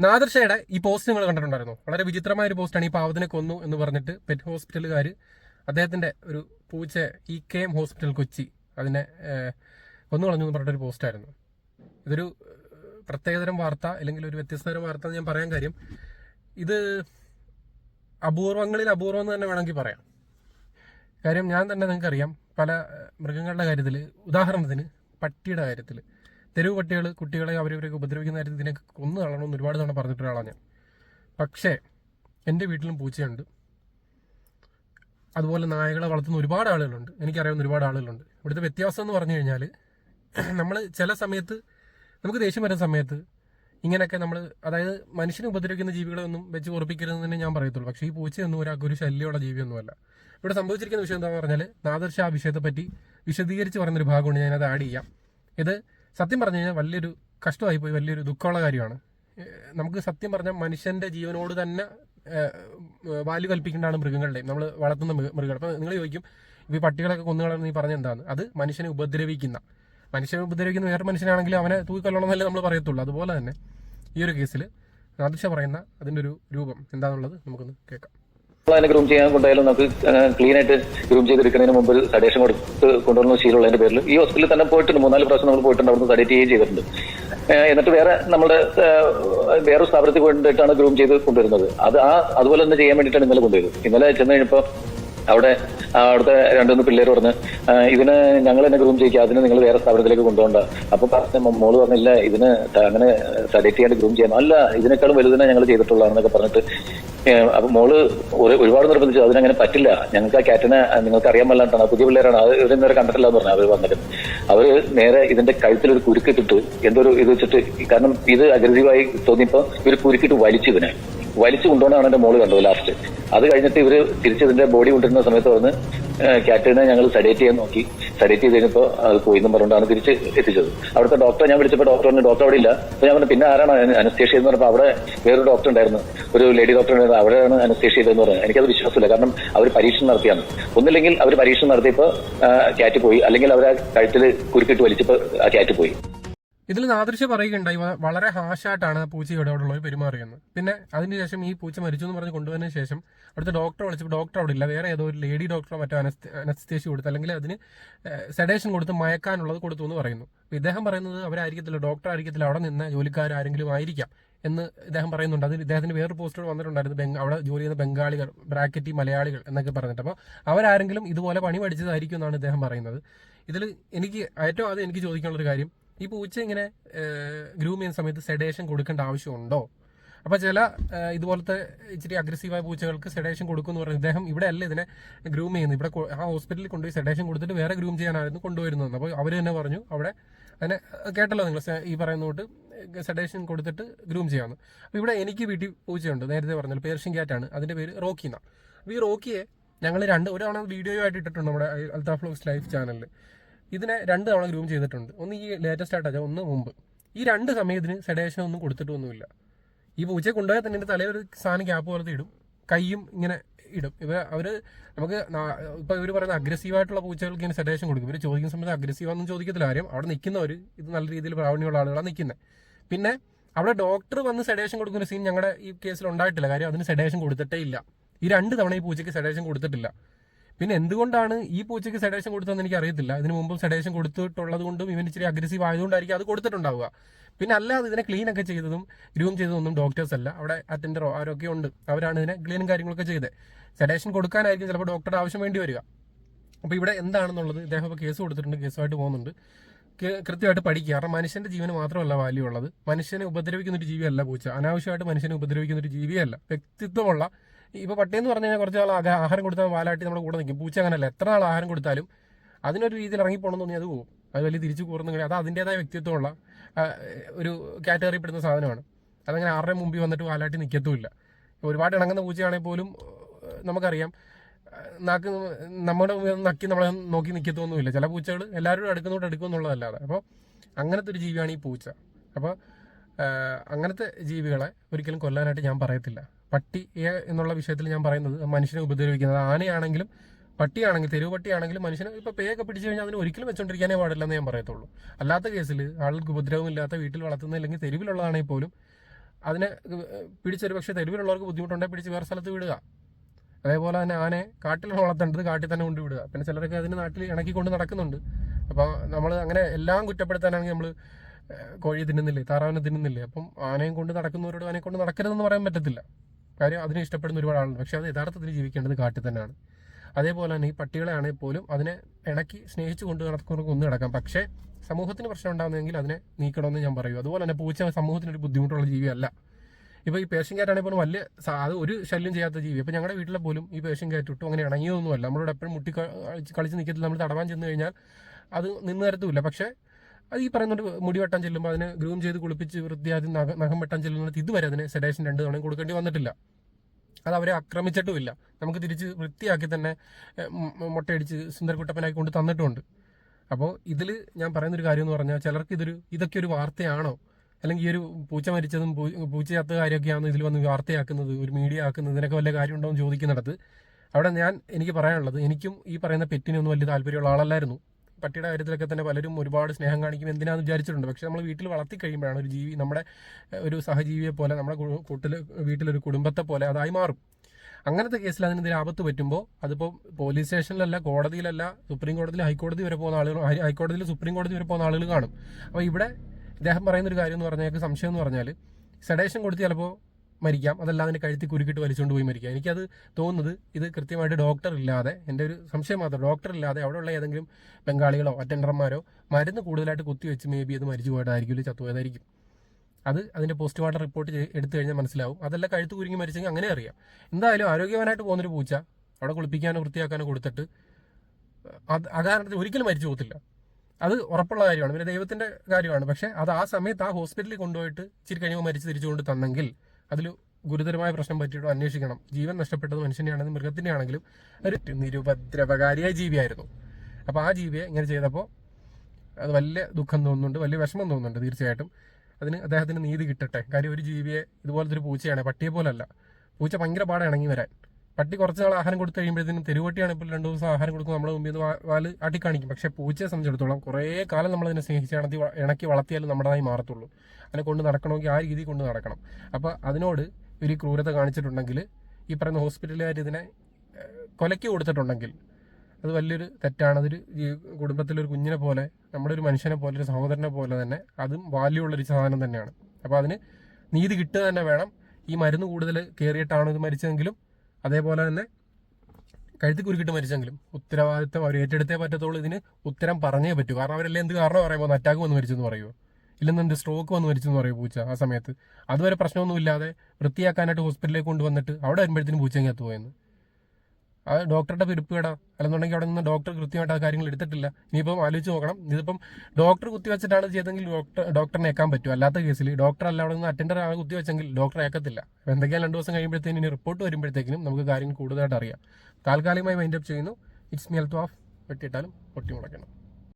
നാദർഷയുടെ ഈ പോസ്റ്റ് നിങ്ങൾ കണ്ടിട്ടുണ്ടായിരുന്നു? വളരെ വിചിത്രമായ ഒരു പോസ്റ്റാണ് ഈ പാവത്തിനെ കൊന്നു എന്ന് പറഞ്ഞിട്ട് പെറ്റ് ഹോസ്പിറ്റലുകാർ അദ്ദേഹത്തിന്റെ ഒരു പൂച്ച E K M hospital Kochi അതിനെ കൊന്നു കളഞ്ഞു എന്ന് പറഞ്ഞിട്ടൊരു പോസ്റ്റായിരുന്നു ഇതൊരു പ്രത്യേകതരം വാർത്ത അല്ലെങ്കിൽ ഒരു വ്യത്യസ്തതരം വാർത്ത എന്ന് ഞാൻ പറയാൻ കാര്യം ഇത് അപൂർവങ്ങളിൽ അപൂർവം എന്ന് തന്നെ വേണമെങ്കിൽ പറയാം. കാര്യം ഞാൻ തന്നെ നിങ്ങൾക്കറിയാം പല മൃഗങ്ങളുടെ കാര്യത്തിൽ ഉദാഹരണത്തിന് പട്ടിയുടെ കാര്യത്തിൽ തെരുവ് പട്ടികൾ കുട്ടികളെ അവരവരൊക്കെ ഉപദ്രവിക്കുന്ന കാര്യത്തിൽ ഇതിനെ കൊന്നു കളണമെന്ന് ഒരുപാട് തവണ പറഞ്ഞിട്ട് ഒരാളാണ് ഞാൻ. പക്ഷേ എന്റെ വീട്ടിലും പൂച്ചയുണ്ട്. അതുപോലെ നായകളെ വളർത്തുന്ന ഒരുപാട് ആളുകളുണ്ട്. എനിക്കറിയാവുന്ന ഒരുപാട് ആളുകളുണ്ട്. ഇവിടുത്തെ വ്യത്യാസം എന്ന് പറഞ്ഞു കഴിഞ്ഞാൽ നമ്മൾ ചില സമയത്ത് നമുക്ക് ദേഷ്യം വരുന്ന സമയത്ത് ഇങ്ങനെയൊക്കെ നമ്മൾ അതായത് മനുഷ്യനെ ഉപദ്രവിക്കുന്ന ജീവികളൊന്നും വെച്ച് ഉറപ്പിക്കരുതെന്ന് തന്നെ ഞാൻ പറയത്തുള്ളൂ. പക്ഷേ ഈ പൂച്ചയൊന്നും ഒരാൾക്ക് ഒരു ശല്യമുള്ള ജീവിയൊന്നുമല്ല. ഇവിടെ സംഭവിച്ചിരിക്കുന്ന വിഷയം എന്താണെന്ന് പറഞ്ഞാൽ നാദർഷ ആ വിഷയത്തെപ്പറ്റി വിശദീകരിച്ച് പറയുന്നൊരു ഭാഗമുണ്ട്. ഞാനത് ആഡ് ചെയ്യാം. ഇത് സത്യം പറഞ്ഞു കഴിഞ്ഞാൽ വലിയൊരു കഷ്ടമായി പോയി വലിയൊരു ദുഃഖമുള്ള കാര്യമാണ്. നമുക്ക് സത്യം പറഞ്ഞാൽ മനുഷ്യന്റെ ജീവനോട് തന്നെ വാല്യു കൽപ്പിക്കേണ്ടതാണ് മൃഗങ്ങളുടെയും നമ്മൾ വളർത്തുന്ന മൃഗങ്ങൾ. അപ്പം നിങ്ങൾ ചോദിക്കും ഇപ്പോൾ പട്ടികളൊക്കെ കൊന്നുകളെന്ന് നീ പറഞ്ഞ എന്താണ്? അത് മനുഷ്യനെ ഉപദ്രവിക്കുന്ന. മനുഷ്യനെ ഉപദ്രവിക്കുന്ന വേറെ മനുഷ്യനാണെങ്കിൽ അവനെ തൂക്കിക്കൊല്ലണമെന്നല്ലേ നമ്മൾ പറയത്തുള്ളൂ. അതുപോലെ തന്നെ ഈ ഒരു കേസിൽ നാദിഷ പറയുന്ന അതിന്റെ ഒരു രൂപം എന്താണെന്നുള്ളത് നമുക്കൊന്ന് കേൾക്കാം. അതിനെ ഗ്രൂം ചെയ്യാൻ കൊണ്ടായാലും നമുക്ക് ക്ലീൻ ആയിട്ട് ഗ്രൂം ചെയ്തെടുക്കുന്നതിന് മുമ്പ് സഡേഷൻ കൊടുത്ത് കൊണ്ടുവന്ന ശീലമുള്ളതിന്റെ പേരിൽ. ഈ ഹോസ്പിറ്റലിൽ തന്നെ പോയിട്ടുണ്ട്. മൂന്നാൽ പ്രാവശ്യം നമ്മൾ പോയിട്ടുണ്ട്. അവിടുന്ന് സഡേറ്റ് ചെയ്യുകയും ചെയ്തിട്ടുണ്ട്. എന്നിട്ട് വേറെ നമ്മുടെ വേറെ സ്ഥാപനത്തിൽ കൊണ്ടിട്ടാണ് ഗ്രൂം ചെയ്ത് കൊണ്ടുവരുന്നത്. അത് ആ അതുപോലെ തന്നെ ചെയ്യാൻ വേണ്ടിയിട്ടാണ് ഇന്നലെ കൊണ്ടുവരുന്നത് ഇന്നലെ ചെന്ന് കഴിഞ്ഞപ്പോൾ അവിടെ അവിടുത്തെ രണ്ടുമൂന്ന് പിള്ളേർ പറഞ്ഞ് ഇതിന് ഞങ്ങൾ തന്നെ ഗ്രൂം ചെയ്യിക്കുക അതിന് നിങ്ങൾ വേറെ സ്ഥാപനത്തിലേക്ക് കൊണ്ടുപോകണ്ട. അപ്പൊ പറഞ്ഞ മോൾ പറഞ്ഞില്ല ഇതിന് അങ്ങനെ സഡേറ്റ് ചെയ്യാണ്ട് ഗ്രൂം ചെയ്യണം അല്ല ഇതിനേക്കാളും വലുതിനെ ഞങ്ങൾ ചെയ്തിട്ടുള്ളതാണെന്നൊക്കെ പറഞ്ഞിട്ട് അപ്പൊ മോൾ ഒരു- ഒരുപാട് നിർബന്ധിച്ചു അതിനങ്ങനെ പറ്റില്ല. ഞങ്ങൾക്ക് ആ ക്യാറ്റിനെ നിങ്ങൾക്ക് അറിയാൻ വല്ലാണ്ടാണ് പുതിയ പിള്ളേരാണ്. അത് ഇവരെ കണ്ടിട്ടില്ല എന്ന് പറഞ്ഞു അവർ വന്നിട്ട് അവർ നേരെ ഇതിന്റെ കഴുത്തിൽ ഒരു കുരുക്കിട്ടിട്ട് എന്തോ ഒരു ഇത് വെച്ചിട്ട് കാരണം ഇത് അഗ്രസീവായി തോന്നിയപ്പോ ഇവർ കുരുക്കിട്ട് വലിച്ചു ഇതിനെ വലിച്ചു കൊണ്ടുപോകണമാണ് എന്റെ മോൾ കണ്ടത് ലാസ്റ്റ് അത് കഴിഞ്ഞിട്ട് ഇവർ തിരിച്ച് ഇതിന്റെ ബോഡി കൊണ്ടിരുന്ന സമയത്ത് വന്ന് ക്യാറ്റിനെ ഞങ്ങൾ സഡേറ്റ് ചെയ്യാൻ നോക്കി. സഡേറ്റ് ചെയ്ത് കഴിഞ്ഞപ്പോൾ അത് പോയി എന്നും പറഞ്ഞുകൊണ്ടാണ് തിരിച്ച് എത്തിച്ചത്. അവിടുത്തെ ഡോക്ടർ ഞാൻ വിളിച്ചപ്പോൾ ഡോക്ടർ പറഞ്ഞു ഡോക്ടർ അവിടെ ഇല്ല. അപ്പൊ ഞാൻ പറഞ്ഞു പിന്നെ ആരാണ് അനസ്തേഷ്യ എന്ന് പറഞ്ഞപ്പോൾ അവിടെ വേറൊരു ഡോക്ടർ ഉണ്ടായിരുന്നു. ഒരു ലേഡി ഡോക്ടർ ഉണ്ടായിരുന്നു. അവിടെയാണ് അനസ്തേഷ്യ ചെയ്തതെന്ന് പറഞ്ഞത്. എനിക്കത് വിശ്വാസമില്ല. കാരണം അവർ പരീക്ഷണം നടത്തിയാണ്. ഒന്നില്ലെങ്കിൽ അവർ പരീക്ഷണം നടത്തിയപ്പോൾ കാറ്റ് പോയി. അല്ലെങ്കിൽ അവർ ആ കഴുത്തിൽ കുരുക്കിട്ട് വലിച്ചപ്പോൾ ആ ക്യാറ്റ് പോയി. ഇതിൽ നാദൃശ പറയുകയുണ്ടായി. വളരെ ഹാഷായിട്ടാണ് പൂച്ച ഉള്ളവർ പെരുമാറിയെന്ന്. പിന്നെ അതിനുശേഷം ഈ പൂച്ച മരിച്ചു എന്ന് പറഞ്ഞ് കൊണ്ടുവന്നതിന് ശേഷം അവിടുത്തെ ഡോക്ടർ വിളിച്ചപ്പോൾ ഡോക്ടർ അവിടെ ഇല്ല. വേറെ ഏതോ ഒരു ലേഡി ഡോക്ടറോ മറ്റോ അനസ്തേഷ്യ കൊടുത്ത് അല്ലെങ്കിൽ അതിന് സെഡേഷൻ കൊടുത്ത് മയക്കാനുള്ളത് കൊടുത്തു എന്ന് പറയുന്നു. ഇദ്ദേഹം പറയുന്നത് അവരായിരിക്കത്തില്ല ഡോക്ടർ ആയിരിക്കത്തില്ല അവിടെ നിന്ന് ജോലിക്കാർ ആരെങ്കിലും ആയിരിക്കാം എന്ന് ഇദ്ദേഹം പറയുന്നുണ്ട്. അതിന് ഇദ്ദേഹത്തിന് വേറൊരു പോസ്റ്റർ വന്നിട്ടുണ്ടായിരുന്നു ബംഗ അവിടെ ജോലി ചെയ്യുന്ന ബംഗാളികൾ ബ്രാക്കറ്റി മലയാളികൾ എന്നൊക്കെ പറഞ്ഞിട്ട്. അപ്പോൾ അവരാരെങ്കിലും ഇതുപോലെ പണി പഠിച്ചതായിരിക്കും എന്നാണ് ഇദ്ദേഹം പറയുന്നത്. ഇതിൽ എനിക്ക് ഏറ്റവും ആദ്യം എനിക്ക് ചോദിക്കാനുള്ളൊരു കാര്യം ഈ പൂച്ച ഇങ്ങനെ ഗ്രൂം ചെയ്യുന്ന സമയത്ത് സെഡേഷൻ കൊടുക്കേണ്ട ആവശ്യമുണ്ടോ? അപ്പോൾ ചില ഇതുപോലത്തെ ഇച്ചിരി അഗ്രസീവായ പൂച്ചകൾക്ക് സെഡേഷൻ കൊടുക്കുമെന്ന് പറഞ്ഞു ഇദ്ദേഹം ഇവിടെ അല്ല ഇതിനെ ഗ്രൂം ചെയ്യുന്നത്. ഇവിടെ ആ ഹോസ്പിറ്റലിൽ കൊണ്ടുപോയി സെഡേഷൻ കൊടുത്തിട്ട് വേറെ ഗ്രൂം ചെയ്യാനായിരുന്നു കൊണ്ടുവരുന്നത്. അപ്പോൾ അവർ തന്നെ പറഞ്ഞു അവിടെ അതിനെ കേട്ടല്ലോ നിങ്ങൾ ഈ പറയുന്ന തൊട്ട് സെഡേഷൻ കൊടുത്തിട്ട് ഗ്രൂം ചെയ്യാമെന്ന്. അപ്പോൾ ഇവിടെ എനിക്ക് വീട്ടിൽ പൂച്ചയുണ്ട്. നേരത്തെ പറഞ്ഞല്ലോ പേർഷ്യൻ ക്യാറ്റാണ് അതിന്റെ പേര് റോക്കി എന്നാണ്. അപ്പോൾ ഈ റോക്കിയെ ഞങ്ങൾ രണ്ട് ഒരു തവണ വീഡിയോ ആയിട്ട് ഇട്ടിട്ടുണ്ട് നമ്മുടെ അൽത്താഫ് ലൈഫ് ചാനലിൽ ഇതിനെ രണ്ട് തവണ ഗ്രൂം ചെയ്തിട്ടുണ്ട്. ഒന്ന് ഈ ലേറ്റസ്റ്റ് ആയിട്ടാണ് ഒന്ന് മുമ്പ്. ഈ രണ്ട് സമയത്തിന് സെഡേഷൻ ഒന്നും കൊടുത്തിട്ടൊന്നുമില്ല. ഈ പൂച്ച കൊണ്ടുപോയാൽ തന്നെ എന്റെ തലയിൽ ഒരു സാധനം ക്യാപ്പ് പോലത്തെ ഇടും. കൈയും ഇങ്ങനെ ഇടും. ഇവ അവർ നമുക്ക് ഇപ്പോൾ ഇപ്പൊ ഇവർ പറയുന്ന അഗ്രസീവായിട്ടുള്ള പൂച്ചകൾക്ക് ഇങ്ങനെ സെഡേഷൻ കൊടുക്കും. ഇവർ ചോദിക്കുന്ന സമയത്ത് അഗ്രസീവാണെന്ന് ചോദിക്കത്തില്ല ആരും. അവിടെ നിൽക്കുന്നവർ ഇത് നല്ല രീതിയിൽ പ്രാവണ്യമുള്ള ആളുകളാണ് നിൽക്കുന്നത് പിന്നെ അവിടെ ഡോക്ടർ വന്ന് സെഡേഷൻ കൊടുക്കുന്ന സീൻ ഞങ്ങളുടെ ഈ കേസിൽ ഉണ്ടായിട്ടില്ല. കാര്യം അതിന് സെഡേഷൻ കൊടുത്തിട്ടേ ഇല്ല. ഈ രണ്ട് തവണ ഈ പൂച്ചയ്ക്ക് സെഡേഷൻ കൊടുത്തിട്ടില്ല. പിന്നെ എന്തുകൊണ്ടാണ് ഈ പൂച്ചയ്ക്ക് സെഡേഷൻ കൊടുത്തതെന്ന് എനിക്ക് അറിയത്തില്ല. ഇതിന് മുമ്പും സെഡേഷൻ കൊടുത്തിട്ടുള്ളത് കൊണ്ടും ഇവൻ ഇച്ചിരി അഗ്രസീവ് ആയതുകൊണ്ടായിരിക്കും അത് കൊടുത്തിട്ടുണ്ടാവുക. പിന്നെ അല്ലാതെ ഇതിനെ ക്ലീൻ ഒക്കെ ചെയ്തതും ഗ്രൂം ചെയ്തതൊന്നും ഡോക്ടേഴ്സ് അല്ല. അവിടെ അറ്റൻഡറോ ആരൊക്കെ ഉണ്ട് അവരാണ് ഇതിനെ ക്ലീനും കാര്യങ്ങളൊക്കെ ചെയ്തത്. സെഡേഷൻ കൊടുക്കാനായിരിക്കും ചിലപ്പോൾ ഡോക്ടറുടെ ആവശ്യം വേണ്ടി വരിക. അപ്പോൾ ഇവിടെ എന്താണെന്നുള്ളത് ഇദ്ദേഹം ഇപ്പോൾ കേസ് കൊടുത്തിട്ടുണ്ട് കേസുമായിട്ട് പോകുന്നുണ്ട്. കൃത്യമായിട്ട് പഠിക്കുക. കാരണം മനുഷ്യന്റെ ജീവന് മാത്രമല്ല വാല്യൂ ഉള്ളത്. മനുഷ്യനെ ഉപദ്രവിക്കുന്ന ഒരു ജീവിയല്ല പൂച്ച. അനാവശ്യമായിട്ട് മനുഷ്യനെ ഉപദ്രവിക്കുന്ന ഒരു ജീവിയല്ല. വ്യക്തിത്വമുള്ള ഇപ്പൊ പട്ടിയെന്ന് പറഞ്ഞു കഴിഞ്ഞാൽ കുറച്ച് നാൾ ആഹാ- ആഹാരം കൊടുത്താൽ വാലാട്ടി നമ്മുടെ കൂടെ നിൽക്കും പൂച്ച അങ്ങനെയല്ല എത്ര നാൾ ആഹാരം കൊടുത്താലും അതിനൊരു രീതിയിൽ ഇറങ്ങിപ്പോകണമെന്ന് തോന്നി അത് പോകും അത് വലിയ തിരിച്ചു കൂറുന്ന അത് അതിന്റെതായ വ്യക്തിത്വമുള്ള ഒരു കാറ്റഗറി പെടുന്ന സാധനമാണ്. അതങ്ങനെ ആരുടെ മുമ്പിൽ വന്നിട്ട് വാലാട്ടി നിൽക്കത്തുമില്ല ഒരുപാട് ഇണങ്ങുന്ന പൂച്ചയാണെങ്കിൽ പോലും നമുക്കറിയാം. നാക്ക് നമ്മുടെ നക്കി നമ്മളെ നോക്കി നിൽക്കത്തൊന്നുമില്ല ചില പൂച്ചകൾ എല്ലാവരും അടുക്കുന്നോട്ട് എടുക്കുമെന്നുള്ളതല്ലാതെ. അപ്പോൾ അങ്ങനത്തെ ഒരു ജീവിയാണ് ഈ പൂച്ച. അപ്പോൾ അങ്ങനത്തെ ജീവികളെ ഒരിക്കലും കൊല്ലാനായിട്ട് ഞാൻ പറയത്തില്ല. പട്ടി എന്നുള്ള വിഷയത്തിൽ ഞാൻ പറയുന്നത് മനുഷ്യനെ ഉപദ്രവിക്കുന്നത്. ആനയാണെങ്കിലും പട്ടിയാണെങ്കിൽ തെരുവ് പട്ടിയാണെങ്കിലും മനുഷ്യനെ ഇപ്പൊ പേയൊക്കെ പിടിച്ചു കഴിഞ്ഞാൽ അതിന് ഒരിക്കലും വെച്ചോണ്ടിരിക്കാനേ പാടില്ലെന്ന് ഞാൻ പറയത്തുള്ളൂ. അല്ലാത്ത കേസിൽ ആൾക്ക് ഉപദ്രവമില്ലാത്ത വീട്ടിൽ വളർത്തുന്ന അല്ലെങ്കിൽ തെരുവിലുള്ളതാണെങ്കിൽ പോലും അതിനെ പിടിച്ചൊരു പക്ഷേ തെരുവിലുള്ളവർക്ക് ബുദ്ധിമുട്ടുണ്ടെങ്കിൽ പിടിച്ച് വേറെ സ്ഥലത്ത് വിടുക. അതേപോലെ തന്നെ ആനെ കാട്ടിൽ വളർത്തേണ്ടത് കാട്ടിൽ തന്നെ കൊണ്ട് വിടുക. പിന്നെ ചിലരൊക്കെ അതിന് നാട്ടിൽ ഇണക്കി കൊണ്ട് നടക്കുന്നുണ്ട്. അപ്പോൾ നമ്മൾ അങ്ങനെ എല്ലാം കുറ്റപ്പെടുത്താനാണെങ്കിൽ നമ്മൾ കോഴി തിന്നുന്നില്ലേ? താറാവിനെ തിന്നുന്നില്ലേ? അപ്പം ആനയും കൊണ്ട് നടക്കുന്നവരോട് ആനയെ കൊണ്ട് നടക്കരുതെന്ന് പറയാൻ പറ്റത്തില്ല. കാര്യം അതിനെ ഇഷ്ടപ്പെടുന്ന ഒരുപാട് ആളുണ്ട് പക്ഷെ അത് യഥാർത്ഥത്തിൽ ജീവിക്കേണ്ടത് കാട്ടിൽ തന്നെയാണ്. അതേപോലെ തന്നെ ഈ പട്ടികളെ ആണെങ്കിൽ പോലും അതിനെ ഇണക്കി സ്നേഹിച്ച് കൊണ്ട് നടക്കുന്നവർക്ക് കൊന്നു കിടക്കാം. പക്ഷേ സമൂഹത്തിന് പ്രശ്നം ഉണ്ടാകുന്നെങ്കിൽ അതിനെ നീക്കണമെന്ന് ഞാൻ പറയൂ. അതുപോലെ തന്നെ പൂച്ച സമൂഹത്തിന് ഒരു ബുദ്ധിമുട്ടുള്ള ജീവിയല്ല. ഇപ്പോൾ ഈ പേർഷ്യൻ കാറ്റ് ആണെങ്കിൽ പോലും വലിയ അത് ഒരു ശല്യം ചെയ്യാത്ത ജീവി. ഇപ്പോൾ ഞങ്ങളുടെ വീട്ടിലെ പോലും ഈ പേർഷ്യൻ കാറ്റ് ഇട്ടും അങ്ങനെ ഇണങ്ങിയൊന്നുമല്ല നമ്മളോട് എപ്പോഴും മുട്ടി കളിച്ച് നിൽക്കത്തില്ല നമ്മൾ തടവാൻ ചെന്ന് കഴിഞ്ഞാൽ അത് നിന്ന് തരത്തുമില്ല. പക്ഷേ അത് ഈ പറയുന്ന മുടി വെട്ടാൻ ചെല്ലുമ്പോൾ അതിനെ ഗ്രൂം ചെയ്ത് കുളിപ്പിച്ച് വൃത്തിയാക്കി നഖ വെട്ടാൻ ചെല്ലുന്നത് ഇതുവരെ അതിന് സെഡേഷൻ രണ്ട് തവണയും കൊടുക്കേണ്ടി വന്നിട്ടില്ല. അത് അവരെ ആക്രമിച്ചിട്ടുമില്ല. നമുക്ക് തിരിച്ച് വൃത്തിയാക്കി തന്നെ മുട്ടയടിച്ച് സുന്ദരക്കുട്ടപ്പനാക്കി കൊണ്ട് തന്നിട്ടുമുണ്ട് അപ്പോൾ ഇതിൽ ഞാൻ പറയുന്നൊരു കാര്യം എന്ന് പറഞ്ഞാൽ ചിലർക്ക് ഇതൊരു ഇതൊക്കെ ഒരു വാർത്തയാണോ? അല്ലെങ്കിൽ ഈ ഒരു പൂച്ച മരിച്ചതും പൂച്ചയാത്ത കാര്യമൊക്കെയാണ് ഇതിൽ വന്ന് വാർത്തയാക്കുന്നത് ഒരു മീഡിയ ആക്കുന്നത് ഇതിനൊക്കെ വല്ല കാര്യമുണ്ടോ എന്ന് ചോദിക്കുന്നിടത്ത്. അവിടെ ഞാൻ എനിക്ക് പറയാനുള്ളത് എനിക്കും ഈ പറയുന്ന പെറ്റിനൊന്നും വലിയ താല്പര്യമുള്ള ആളല്ലായിരുന്നു. പട്ടിയുടെ കാര്യത്തിലൊക്കെ തന്നെ പലരും ഒരുപാട് സ്നേഹം കാണിക്കും എന്തിനാന്ന് വിചാരിച്ചിട്ടുണ്ട്. പക്ഷെ നമ്മൾ വീട്ടിൽ വളർത്തി കഴിയുമ്പോഴാണ് ഒരു ജീവി നമ്മുടെ ഒരു സഹജീവിയെ പോലെ നമ്മുടെ കൂട്ടിൽ വീട്ടിലൊരു കുടുംബത്തെ പോലെ അതായി മാറും. അങ്ങനത്തെ കേസിൽ അതിനെതിരെ ആപത്ത് പറ്റുമ്പോൾ അതിപ്പോൾ പോലീസ് സ്റ്റേഷനിലല്ല കോടതിയിലല്ല സുപ്രീം കോടതിയിൽ ഹൈക്കോടതി വരെ പോകുന്ന ആളുകൾ ഹൈക്കോടതിയിൽ സുപ്രീം കോടതി വരെ പോകുന്ന ആളുകൾ കാണും. അപ്പോൾ ഇവിടെ ഇദ്ദേഹം പറയുന്ന ഒരു കാര്യം എന്ന് പറഞ്ഞാൽ സംശയം എന്ന് പറഞ്ഞാൽ സെഡേഷൻ കൊടുത്ത് ചിലപ്പോൾ മരിക്കാം. അതല്ല അതിന്റെ കഴുത്തി കുരുക്കിട്ട് വലിച്ചുകൊണ്ട് പോയി മരിക്കാം. എനിക്കത് തോന്നുന്നത് ഇത് കൃത്യമായിട്ട് ഡോക്ടർ ഇല്ലാതെ എന്റെ ഒരു സംശയം മാത്രം ഡോക്ടർ ഇല്ലാതെ അവിടെയുള്ള ഏതെങ്കിലും ബംഗാളികളോ അറ്റൻഡർമാരോ മരുന്ന് കൂടുതലായിട്ട് കുത്തിവെച്ച് മേ ബി അത് മരിച്ചു പോയതായിരിക്കും അല്ലെങ്കിൽ ചത്തുപോയതായിരിക്കും. അത് അതിന്റെ പോസ്റ്റ്മോർട്ടം റിപ്പോർട്ട് എടുത്തു കഴിഞ്ഞാൽ മനസ്സിലാവും. അതല്ല കഴുത്ത് കുരുങ്ങി മരിച്ചെങ്കിൽ അങ്ങനെ അറിയാം. എന്തായാലും ആരോഗ്യവാനായിട്ട് പോകുന്നൊരു പൂച്ച അവിടെ കുളിപ്പിക്കാനോ വൃത്തിയാക്കാനോ കൊടുത്തിട്ട് അത് അകാരണത്തിൽ ഒരിക്കലും മരിച്ചു പോകത്തില്ല. അത് ഉറപ്പുള്ള കാര്യമാണ്. പിന്നെ ദൈവത്തിന്റെ കാര്യമാണ്. പക്ഷേ അത് ആ സമയത്ത് ആ ഹോസ്പിറ്റലിൽ കൊണ്ടുപോയിട്ട് ഇച്ചിരി കഴിയുമ്പോൾ മരിച്ച് തിരിച്ചുകൊണ്ട് തന്നെങ്കിൽ അതിൽ ഗുരുതരമായ പ്രശ്നം പറ്റിയിട്ട് അന്വേഷിക്കണം. ജീവൻ നഷ്ടപ്പെട്ടത് മനുഷ്യനെയാണെങ്കിലും മൃഗത്തിനെയാണെങ്കിലും ഒരു നിരുപദ്രവകാരിയായ ജീവിയായിരുന്നു. അപ്പോൾ ആ ജീവിയെ ഇങ്ങനെ ചെയ്തപ്പോൾ അത് വലിയ ദുഃഖം തോന്നുന്നുണ്ട് വലിയ വിഷമം തോന്നുന്നുണ്ട് തീർച്ചയായിട്ടും. അതിന് അദ്ദേഹത്തിന് നീതി കിട്ടട്ടെ. കാര്യം ഒരു ജീവിയെ ഇതുപോലത്തെ ഒരു പൂച്ചയാണ് പട്ടിയെ പോലല്ല പൂച്ച ഭയങ്കര പാടെ ഇണങ്ങി വരാൻ. പട്ടി കുറച്ച് നാൾ ആഹാരം കൊടുത്തു കഴിയുമ്പോഴത്തേനും തെരുവട്ടിയാണ് ഇപ്പോൾ രണ്ടു ദിവസം ആഹാരം കൊടുക്കുമ്പോൾ നമ്മുടെ മുമ്പിൽ നിന്ന് വാൽ അടി കാണിക്കും പക്ഷേ പൂച്ചയെ സംബന്ധിച്ചിടത്തോളം കുറേ കാലം നമ്മൾ അതിനെ സ്നേഹിച്ച് ഇണക്കി വ- ഇണക്കി വളർത്തിയാലും നമ്മുടേതായി മാറത്തുള്ളൂ. അതിനെ കൊണ്ട് നടക്കണമെങ്കിൽ ആ രീതി കൊണ്ട് നടക്കണം. അപ്പോൾ അതിനോട് ഒരു ക്രൂരത കാണിച്ചിട്ടുണ്ടെങ്കിൽ ഈ പറയുന്ന ഹോസ്പിറ്റലുകാർ ഇതിനെ കൊലക്കി കൊടുത്തിട്ടുണ്ടെങ്കിൽ അത് വലിയൊരു തെറ്റാണ്. അതൊരു കുടുംബത്തിലൊരു കുഞ്ഞിനെ പോലെ നമ്മുടെ ഒരു മനുഷ്യനെ പോലെ ഒരു സഹോദരനെ പോലെ തന്നെ അതും വാല്യുള്ളൊരു സാധനം തന്നെയാണ്. അപ്പോൾ അതിന് നീതി കിട്ടുക തന്നെ വേണം. ഈ മരുന്ന് കൂടുതൽ കയറിയിട്ടാണ് ഇത് മരിച്ചതെങ്കിലും അതേപോലെ തന്നെ കഴുത്തി കുരുക്കിട്ട് മരിച്ചെങ്കിലും ഉത്തരവാദിത്തം അവർ ഏറ്റെടുത്തേ പറ്റത്തുള്ളൂ. ഇതിന് ഉത്തരം പറഞ്ഞേ പറ്റൂ. കാരണം അവരെല്ലാം എന്ത് കാരണം പറയുമ്പോൾ അറ്റാക്ക് വന്ന് മരിച്ചെന്ന് പറയുമോ ഇല്ലെന്ന് എന്ത് സ്ട്രോക്ക് വന്ന് മരിച്ചെന്ന് പറയുമോ പൂച്ച ആ സമയത്ത്? അതുവരെ പ്രശ്നമൊന്നുമില്ലാതെ വൃത്തിയാക്കാനായിട്ട് ഹോസ്പിറ്റലിലേക്ക് കൊണ്ടുവന്നിട്ട് അവിടെ വരുമ്പോഴത്തേനും പൂച്ചയെങ്കിൽ എത്തുപോയെന്ന് ആ ഡോക്ടറുടെ പിടിപ്പുകട അല്ലെന്നുണ്ടെങ്കിൽ അവിടെ നിന്ന് ഡോക്ടർ കൃത്യമായിട്ട് ആ കാര്യങ്ങൾ എടുത്തിട്ടില്ല. ഇനിയിപ്പം ആലോചിച്ച് നോക്കണം. ഇതിപ്പം ഡോക്ടർ കുത്തിവെച്ചിട്ടാണ് ചെയ്തെങ്കിൽ ഡോക്ടർ ഡോക്ടറിനെ ഏക്കാൻ പറ്റും. അല്ലാത്ത കേസിൽ ഡോക്ടർ അല്ല അവിടെ നിന്ന് അറ്റൻഡർ ആണ് കുത്തിവെച്ചെങ്കിൽ ഡോക്ടർ ഏക്കത്തില്ല. എന്തെങ്കിലും രണ്ട് ദിവസം കഴിയുമ്പോഴത്തേക്കും ഇനി റിപ്പോർട്ട് വരുമ്പോഴത്തേക്കിനും നമുക്ക് കാര്യങ്ങൾ കൂടുതലായിട്ട് അറിയാം. താൽക്കാലികമായി മൈൻഡപ്പ് ചെയ്യുന്നു. ഇറ്റ്സ് മി ഹെൽത്ത് ഓഫ് വെട്ടിയിട്ടാലും പൊട്ടി മുടക്കണം